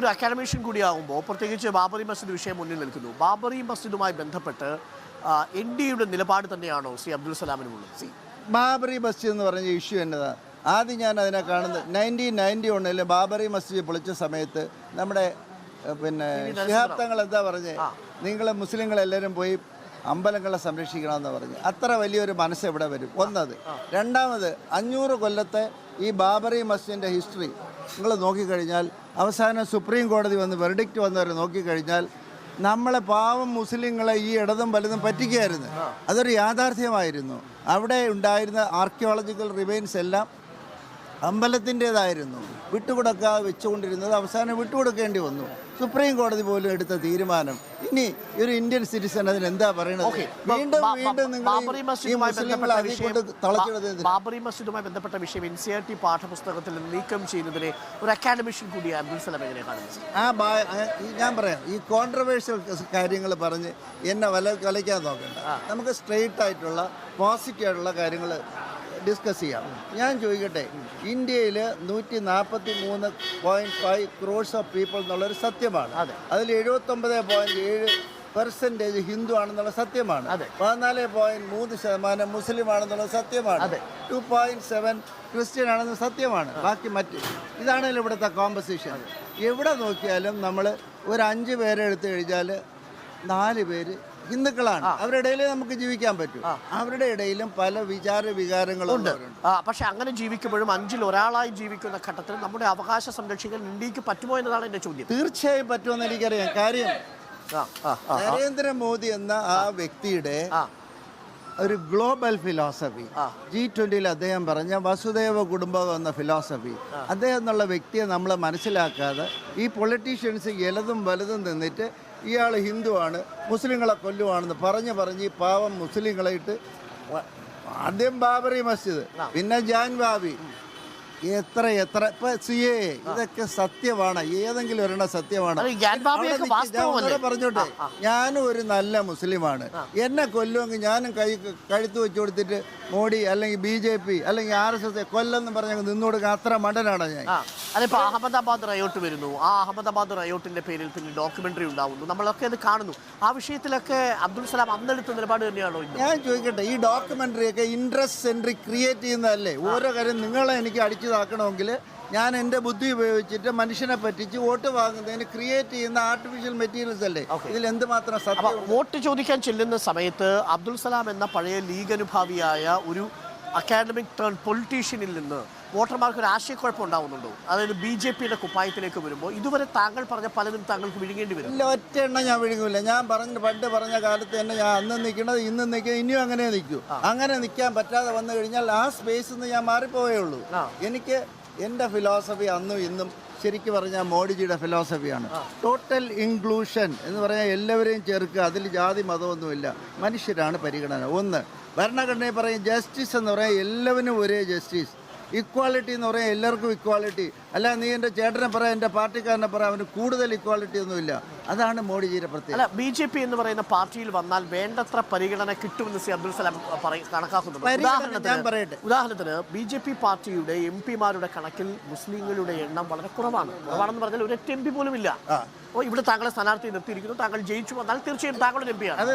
ഒരു അക്കാഡമിഷ്യൻ കൂടിയാകുമ്പോൾ പ്രത്യേകിച്ച് ബാബറി മസ്ജിദ് വിഷയം മുന്നിൽ നിൽക്കുന്നു. ബാബറി മസ്ജിദുമായി ബന്ധപ്പെട്ട് എൻ ഡി എയുടെ നിലപാട് തന്നെയാണോ സി അബ്ദുൽ സലാമിനുള്ളത് സി ബാബറി മസ്ജിദ് എന്ന് പറഞ്ഞ ഇഷ്യൂ എന്നതാണ് ആദ്യം ഞാൻ അതിനെ കാണുന്നത് നയന്റീൻ നയന്റി ഒന്നിൽ ബാബറി മസ്ജിദ് പൊളിച്ച സമയത്ത് നമ്മുടെ പിന്നെ ശിഹാബ്ദങ്ങൾ എന്താ പറഞ്ഞത് നിങ്ങൾ മുസ്ലിങ്ങളെല്ലാവരും പോയി അമ്പലങ്ങളെ സംരക്ഷിക്കണമെന്ന് പറഞ്ഞു. അത്ര വലിയൊരു മനസ്സ് ഇവിടെ വരും? ഒന്നത്. രണ്ടാമത് അഞ്ഞൂറ് കൊല്ലത്തെ ഈ ബാബറി മസ്ജിദിന്റെ ഹിസ്റ്ററി നിങ്ങൾ നോക്കിക്കഴിഞ്ഞാൽ അവസാനം സുപ്രീം കോടതി വന്ന് വെർഡിക്റ്റ് വന്നവരെ നോക്കിക്കഴിഞ്ഞാൽ നമ്മളെ പാവം മുസ്ലിങ്ങളെ ഈ ഇടതും വലുതും പറ്റിക്കുകയായിരുന്നു. അതൊരു യാഥാർത്ഥ്യമായിരുന്നു. അവിടെ ഉണ്ടായിരുന്ന ആർക്കിയോളജിക്കൽ റിമൈൻസ് എല്ലാം അമ്പലത്തിന്റെതായിരുന്നു. വിട്ടുകൊടുക്കാതെ വെച്ചുകൊണ്ടിരുന്നത് അവസാനം വിട്ടുകൊടുക്കേണ്ടി വന്നു. സുപ്രീം കോടതി പോലും എടുത്ത തീരുമാനം. ഇനി ഒരു ഇന്ത്യൻ സിറ്റിസൺ അതിന് എന്താ പറയുന്നത് വീണ്ടും വീണ്ടും നിങ്ങൾ ബാബറി മസ്ജിദുമായി ബന്ധപ്പെട്ട വിഷയം എൻ സി ആർ ടി പാഠപുസ്തകത്തിൽ നീക്കം ചെയ്യുന്നതിനെ ഒരു അക്കാഡമിഷ്യൻ കൂടി അബ്ദുൽ സലാം എങ്ങനെ കാണുന്നത്? ആ ഞാൻ പറയാം. ഈ കോൺട്രവേഴ്ഷ്യൽ കാര്യങ്ങൾ പറഞ്ഞ് എന്നെ വല വലയ്ക്കാൻ നോക്കണ്ട. നമുക്ക് സ്ട്രെയിറ്റ് ആയിട്ടുള്ള പോസിറ്റീവ് ആയിട്ടുള്ള കാര്യങ്ങൾ ഡിസ്കസ് ചെയ്യാം. ഞാൻ ചോദിക്കട്ടെ ഇന്ത്യയിൽ നൂറ്റി നാൽപ്പത്തി മൂന്ന് point five crores of people എന്നുള്ളൊരു സത്യമാണ്. അതെ. അതിൽ എഴുപത്തൊമ്പത് പോയിന്റ് ഏഴ് പെർസെന്റേജ് ഹിന്ദു ആണെന്നുള്ള സത്യമാണ്. അതെ. പതിനാല് പോയിന്റ് മൂന്ന് ശതമാനം മുസ്ലിം ആണെന്നുള്ളത് സത്യമാണ്. അതെ. ടു പോയിന്റ് സെവൻ ക്രിസ്ത്യൻ ആണെന്ന് സത്യമാണ്. ബാക്കി മറ്റ് ഇതാണല്ലോ ഇവിടുത്തെ കോമ്പസിഷൻ എവിടെ നോക്കിയാലും നമ്മൾ ഒരു അഞ്ച് പേരെ എടുത്തു കഴിഞ്ഞാൽ നാല് പേര് ഹിന്ദുക്കളാണ്. അവരുടെ ഇടയിൽ നമുക്ക് ജീവിക്കാൻ പറ്റും. അവരുടെ ഇടയിലും പല വിചാര വികാരങ്ങളും ഉണ്ട്. പക്ഷെ അങ്ങനെ ജീവിക്കുമ്പോഴും അഞ്ചിൽ ഒരാളായി ജീവിക്കുന്ന ഘട്ടത്തിൽ നമ്മുടെ അവകാശ സംരക്ഷിക്കാൻ ഇന്ത്യയ്ക്ക് പറ്റുമോ എന്നതാണ് എന്റെ ചോദ്യം. തീർച്ചയായും പറ്റുമെന്ന് എനിക്കറിയാം. കാര്യം നരേന്ദ്രമോദി എന്ന ആ വ്യക്തിയുടെ ഒരു ഗ്ലോബൽ ഫിലോസഫി. ജി ട്വന്റിയിൽ അദ്ദേഹം പറഞ്ഞ വസുദേവ കുടുംബം എന്ന ഫിലോസഫി. അദ്ദേഹം എന്നുള്ള വ്യക്തിയെ നമ്മൾ മനസ്സിലാക്കാതെ ഈ പൊളിറ്റീഷ്യൻസ് ഇലതും വലുതും നിന്നിട്ട് ഇയാൾ ഹിന്ദുവാണ് മുസ്ലിങ്ങളെ കൊല്ലുവാണെന്ന് പറഞ്ഞ് പറഞ്ഞ് ഈ പാവം മുസ്ലിങ്ങളെ ഇട്ട് ആദ്യം ബാബറി മസ്ജിദ് പിന്നെ ജാൻ ബാബി. എത്ര എത്ര ഇപ്പൊ സി എ ഇതൊക്കെ സത്യമാണ് ഏതെങ്കിലും ഒരെണ്ണം സത്യമാണ്. പറഞ്ഞോട്ടെ ഞാനും ഒരു നല്ല മുസ്ലിമാണ്. എന്നെ കൊല്ലുമെങ്കിൽ ഞാനും കൈ കഴുത്ത് വെച്ച് കൊടുത്തിട്ട് മോഡി അല്ലെങ്കിൽ ബി ജെ പി അല്ലെങ്കിൽ ആർ എസ് എസ് കൊല്ലെന്ന് പറഞ്ഞ നിന്നു കൊടുക്കാൻ അത്ര മണ്ടനാണ് ഞാൻ. ആ അതിപ്പോ അഹമ്മദാബാദ് റയോട്ട് വരുന്നു. ആ അഹമ്മദാബാദ് റയോട്ടിന്റെ പേരിൽ പിന്നെ ഡോക്യുമെന്ററി ഉണ്ടാവുന്നു. നമ്മളൊക്കെ അത് കാണുന്നു. ആ വിഷയത്തിലൊക്കെ അബ്ദുൽ സലാം അന്നെടുത്ത നിലപാട് തന്നെയാണോ ഞാൻ ചോദിക്കട്ടെ ഈ ഡോക്യുമെന്ററി ഒക്കെ ഇൻട്രസ്റ്റ് സെൻട്രി ക്രിയേറ്റ് ചെയ്യുന്നതല്ലേ? ഓരോ കാര്യം നിങ്ങളെ എനിക്ക് അടിച്ചതാക്കണമെങ്കിൽ ഞാൻ എന്റെ ബുദ്ധി ഉപയോഗിച്ചിട്ട് മനുഷ്യനെ പറ്റിച്ച് വോട്ട് വാങ്ങുന്നതിന് ക്രിയേറ്റ് ചെയ്യുന്ന ആർട്ടിഫിഷ്യൽ മെറ്റീരിയൽസ് അല്ലേ? ഇതിൽ എന്തുമാത്രം സത്യം വോട്ട് ചോദിക്കാൻ ചെല്ലുന്ന സമയത്ത് അബ്ദുൽ സലാം എന്ന പഴയ ലീഗ് അനുഭാവിയായ ഒരു അക്കാഡമിക് ടേൺ പൊളിറ്റീഷ്യനിൽ നിന്ന് വോട്ടർമാർക്ക് ഒരു ആശയക്കുഴപ്പം ഉണ്ടാവുന്നുണ്ടോ. അതായത് ബി ജെ പിയുടെ കുപ്പായത്തിലേക്ക് വരുമ്പോൾ ഇതുവരെ താങ്കൾ പറഞ്ഞ പലതും താങ്കൾക്ക് വിഴുങ്ങേണ്ടി വരും ഇല്ല ഒറ്റ എണ്ണം ഞാൻ വിഴുങ്ങില്ല ഞാൻ പറഞ്ഞ പണ്ട് പറഞ്ഞ കാലത്ത് തന്നെ ഞാൻ അന്ന് നിൽക്കണത് ഇന്ന് നിൽക്കുക ഇനിയും അങ്ങനെ നിൽക്കൂ. അങ്ങനെ നിൽക്കാൻ പറ്റാതെ വന്നു കഴിഞ്ഞാൽ ആ സ്പേസിൽ നിന്ന് ഞാൻ മാറിപ്പോയേ ഉള്ളൂ. എനിക്ക് എന്റെ ഫിലോസഫി അന്നും ഇന്നും ശരിക്കും പറഞ്ഞാൽ മോഡിജിയുടെ ഫിലോസഫിയാണ് ടോട്ടൽ ഇൻക്ലൂഷൻ എന്ന് പറഞ്ഞാൽ എല്ലാവരെയും ചേർക്കുക. അതിൽ ജാതി മതമൊന്നുമില്ല. മനുഷ്യരാണ് പരിഗണന. ഒന്ന് ഭരണഘടനയിൽ പറയും ജസ്റ്റിസ് എന്ന് പറയാൻ എല്ലാവരും ഒരേ ജസ്റ്റിസ് ഇക്വാളിറ്റി എന്ന് പറയാൻ എല്ലാവർക്കും ഇക്വാളിറ്റി അല്ല നീ എന്റെ ചേട്ടനെ പറ എന്റെ പാർട്ടിക്കാരനെ പറ അവന് കൂടുതൽ ഇക്വാളിറ്റി ഒന്നുമില്ല അതാണ് മോഡിജിയുടെ പ്രത്യേകത. അല്ല ബി ജെ പി എന്ന് പറയുന്ന പാർട്ടിയിൽ വന്നാൽ വേണ്ടത്ര പരിഗണന കിട്ടുമെന്ന് സി അബ്ദുൽ സലാം പറയും കണക്കാക്കുന്നുണ്ട് പരിഗണന ഞാൻ പറയട്ടെ. ഉദാഹരണത്തിന് ഉദാഹരണത്തിന് ബി ജെ പി പാർട്ടിയുടെ എം പിമാരുടെ കണക്കിൽ മുസ്ലിങ്ങളുടെ എണ്ണം വളരെ കുറവാണ്. കുറവാണെന്ന് പറഞ്ഞാൽ ഒരു എം പി പോലും ഇല്ല. അപ്പോൾ ഇവിടെ താങ്കളെ സ്ഥാനാർത്ഥി നിർത്തിയിരിക്കുന്നു. താങ്കൾ ജയിച്ചു വന്നാൽ തീർച്ചയായും താങ്കളുടെ എം പിയാണ് അത്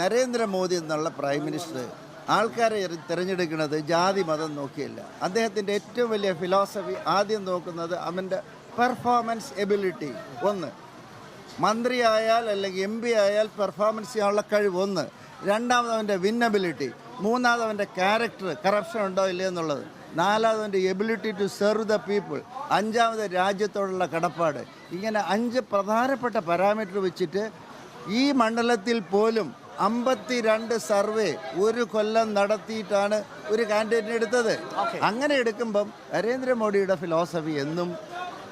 നരേന്ദ്രമോദി എന്നുള്ള പ്രൈം മിനിസ്റ്റർ ആൾക്കാരെ തിരഞ്ഞെടുക്കുന്നത് ജാതി മതം നോക്കിയല്ല. അദ്ദേഹത്തിന്റെ ഏറ്റവും വലിയ ഫിലോസഫി ആദ്യം നോക്കുന്നത് അവന്റെ പെർഫോമൻസ് എബിലിറ്റി ഒന്ന്. മന്ത്രിയായാൽ അല്ലെങ്കിൽ എം പി ആയാൽ പെർഫോമൻസ് ചെയ്യാനുള്ള കഴിവ് ഒന്ന്. രണ്ടാമത് അവന്റെ വിന്നബിലിറ്റി മൂന്നാമത് അവന്റെ ക്യാരക്ടർ കറപ്ഷൻ ഉണ്ടോ ഇല്ലയോ എന്നുള്ളത്. നാലാമത് അവന്റെ ability to serve the people അഞ്ചാമത് രാജ്യത്തോടുള്ള കടപ്പാട്. ഇങ്ങനെ അഞ്ച് പ്രധാനപ്പെട്ട പാരാമീറ്റർ വെച്ചിട്ട് ഈ മണ്ഡലത്തിൽ പോലും അമ്പത്തിരണ്ട് സർവേ ഒരു കൊല്ലം നടത്തിയിട്ടാണ് ഒരു കാൻഡിഡേറ്റിനെ എടുത്തത്. അങ്ങനെ എടുക്കുമ്പം നരേന്ദ്രമോദിയുടെ ഫിലോസഫി എന്നും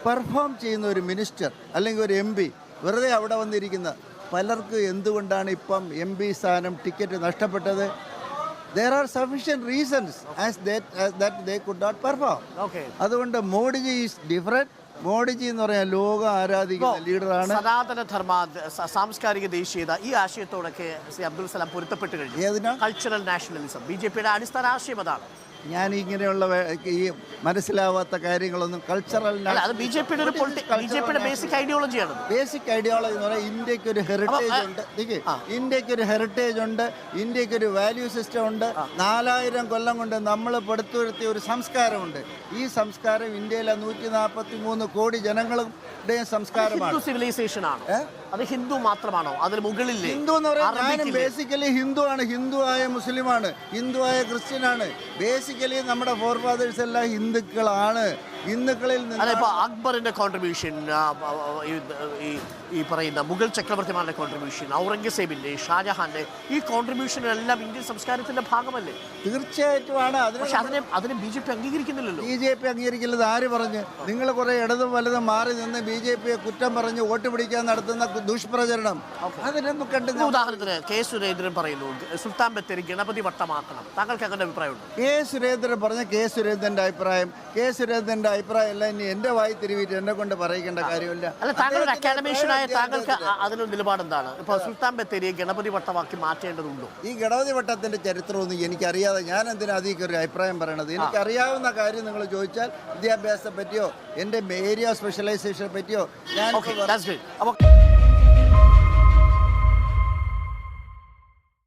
പെർഫോം ചെയ്യുന്ന ഒരു മിനിസ്റ്റർ അല്ലെങ്കിൽ ഒരു എം പി വെറുതെ അവിടെ വന്നിരിക്കുന്ന പലർക്ക് എന്തുകൊണ്ടാണ് ഇപ്പം എം പി സ്ഥാനം ടിക്കറ്റ് നഷ്ടപ്പെട്ടത്? There are sufficient reasons as that they could not perform അതുകൊണ്ട് മോഡിജി ഈസ് ഡിഫറെന്റ് മോഡിജി എന്ന് പറയാൻ ലോക ആരാധിക്കുന്ന ലീഡറാണ്. സനാതന ധർമ്മ സാംസ്കാരിക ദേശീയത ഈ ആശയത്തോടൊക്കെ ശ്രീ അബ്ദുൽ സലാം പൊരുത്തപ്പെട്ട് കഴിഞ്ഞു. കൾച്ചറൽ നാഷണലിസം ബി ജെ പിയുടെ അടിസ്ഥാന ആശയം അതാണ്. ഞാൻ ഇങ്ങനെയുള്ള ഈ മനസ്സിലാവാത്ത കാര്യങ്ങളൊന്നും കൾച്ചറൽ ബി ജെ പിയുടെ ഒരു ബി ജെ പിയുടെ ബേസിക് ഐഡിയോളജിയാണ് ബേസിക് ഐഡിയോളജി എന്ന് പറഞ്ഞാൽ ഇന്ത്യയ്ക്ക് ഒരു ഹെറിറ്റേജ് ഉണ്ട്. ഇന്ത്യയ്ക്ക് ഒരു ഹെറിറ്റേജ് ഉണ്ട് ഇന്ത്യയ്ക്ക് ഒരു വാല്യൂ സിസ്റ്റം ഉണ്ട്. നാലായിരം കൊല്ലം കൊണ്ട് നമ്മൾ പെടുത്തുവരുത്തിയ ഒരു സംസ്കാരമുണ്ട്. ഈ സംസ്കാരം ഇന്ത്യയിലെ നൂറ്റി നാൽപ്പത്തി മൂന്ന് കോടി ജനങ്ങളുടെ സംസ്കാരമാണ് സിവിലൈസേഷൻ ആണ്. അത് ഹിന്ദു മാത്രമാണോ? അതിന് മുകളിൽ ഹിന്ദു എന്ന് പറയുന്നത് ബേസിക്കലി ഹിന്ദു ആണ് ഹിന്ദു ആയ മുസ്ലിമാണ്. ഹിന്ദു ആയ ക്രിസ്ത്യനാണ് ബേസിക്കലി നമ്മുടെ ഫോർ ഫാദേഴ്സ് എല്ലാം ഹിന്ദുക്കളാണ്. ഹിന്ദുക്കളിൽ അല്ല നിന്ന് ഇപ്പൊ അക്ബറിന്റെ കോൺട്രിബ്യൂഷൻ ഈ പറയുന്ന മുഗൾ ചക്രവർത്തിമാരുടെ കോൺട്രിബ്യൂഷൻ ഔറംഗസേബിന്റെ ഷാജഹാന്റെ ഈ കോൺട്രിബ്യൂഷൻ എല്ലാം ഇന്ത്യൻ സംസ്കാരത്തിന്റെ ഭാഗമല്ലേ? തീർച്ചയായിട്ടുമാണ് അതിന് പക്ഷെ അതിനെ അതിനെ ബി ജെ പി അംഗീകരിക്കുന്നില്ലല്ലോ. ബി ജെ പി അംഗീകരിക്കില്ലത് ആര് പറഞ്ഞ്? നിങ്ങൾ കുറെ ഇടതും വലതും മാറി നിന്ന് ബി ജെ പിയെ കുറ്റം പറഞ്ഞ് വോട്ട് പിടിക്കാൻ നടത്തുന്ന കു- ദുഷ്പ്രചരണം. അതിനൊന്നും കണ്ടു ഇപ്പൊ ഉദാഹരണത്തിന് കെ സുരേന്ദ്രൻ പറയുന്നു സുൽത്താൻ ബത്തേരി ഗണപതി വട്ടമാക്കണം. താങ്കൾക്ക് അങ്ങനെ അഭിപ്രായമുണ്ട്? കെ സുരേന്ദ്രൻ പറഞ്ഞ കെ സുരേന്ദ്രന്റെ അഭിപ്രായം. കെ സുരേന്ദ്രന്റെ അഭിപ്രായം എല്ലാം ഇനി എന്റെ വായി തിരുവിട്ട് എന്നെ കൊണ്ട് പറയിക്കേണ്ട കാര്യമില്ല. അല്ല അക്കാഡമീഷ്യനായ താങ്കൾക്ക്. നിലപാട് എന്താണ്? ഇപ്പൊ സുൽത്താൻ ബത്തേരിയെ ഗണപതി വട്ടമാക്കി മാറ്റേണ്ടതുണ്ടോ? ഈ ഗണപതി വട്ടത്തിന്റെ ചരിത്രമൊന്നും എനിക്കറിയാതെ ഞാൻ എന്തിനാ അതിലേക്ക് ഒരു അഭിപ്രായം പറയണത്? എനിക്കറിയാവുന്ന കാര്യം നിങ്ങൾ ചോദിച്ചാൽ വിദ്യാഭ്യാസത്തെ പറ്റിയോ എന്റെ ഏരിയ സ്പെഷ്യലൈസേഷനെ പറ്റിയോ ഞാൻ അപ്പോൾ